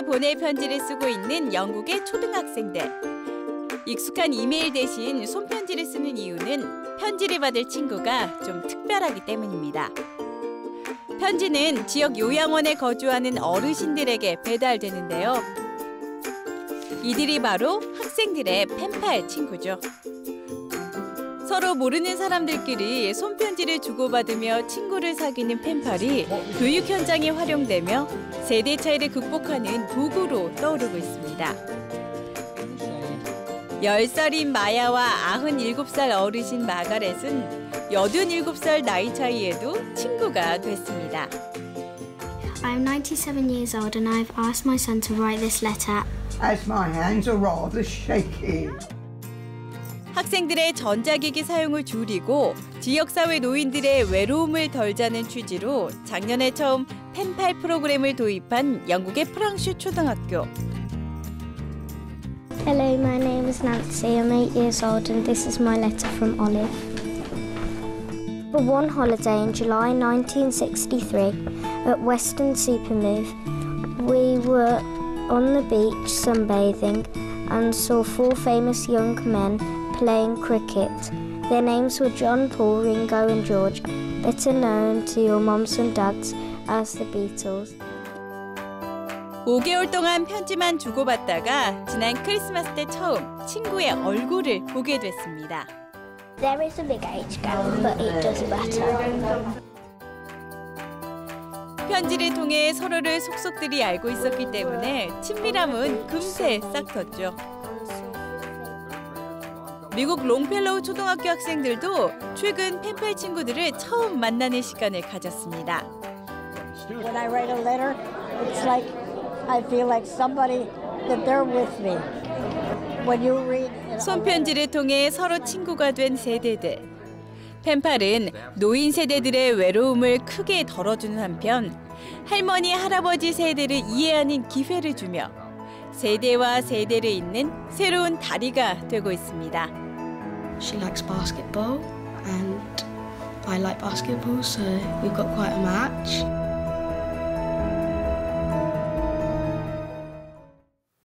친구에게 보낼 편지를 쓰고 있는 영국의 초등학생들. 익숙한 이메일 대신 손편지를 쓰는 이유는 편지를 받을 친구가 좀 특별하기 때문입니다. 편지는 지역 요양원에 거주하는 어르신들에게 배달되는데요. 이들이 바로 학생들의 펜팔 친구죠. 서로 모르는 사람들끼리 손편지를 주고받으며 친구를 사귀는 펜팔이 교육 현장에 활용되며 세대 차이를 극복하는 도구로 떠오르고 있습니다. 10살인 마야와 97살 어르신 마가렛은 87살 나이 차이에도 친구가 됐습니다. I'm 97 years old and I've asked my son to write this letter. As my hands are rather shaky. 학생들의 전자기기 사용을 줄이고 지역사회 노인들의 외로움을 덜자는 취지로 작년에 처음 펜팔 프로그램을 도입한 영국의 프랑슈 초등학교. Hello, my name is Nancy. I'm eight years old and this is my letter from Olive. For one holiday in July 1963 at Western Supermove, we were on the beach sunbathing and saw four famous young men playing cricket. Their names were John, Paul, Ringo, and George, better known to your moms and dads as the Beatles. 5개월 동안 편지만 주고받다가 지난 크리스마스 때 처음 친구의 얼굴을 보게 됐습니다. There is a big age gap, but it doesn't matter. 편지를 통해 서로를 속속들이 알고 있었기 때문에 친밀함은 금세 싹 텄죠. 미국 롱펠로우 초등학교 학생들도 최근 펜팔 친구들을 처음 만나는 시간을 가졌습니다. When I write a letter, it's like I feel like somebody that they're with me. When you read 손편지를 통해 서로 친구가 된 세대들. 펜팔은 노인 세대들의 외로움을 크게 덜어주는 한편 할머니, 할아버지 세대를 이해하는 기회를 주며 세대와 세대를 잇는 새로운 다리가 되고 있습니다. She likes basketball and I like basketball, so we've got quite a match.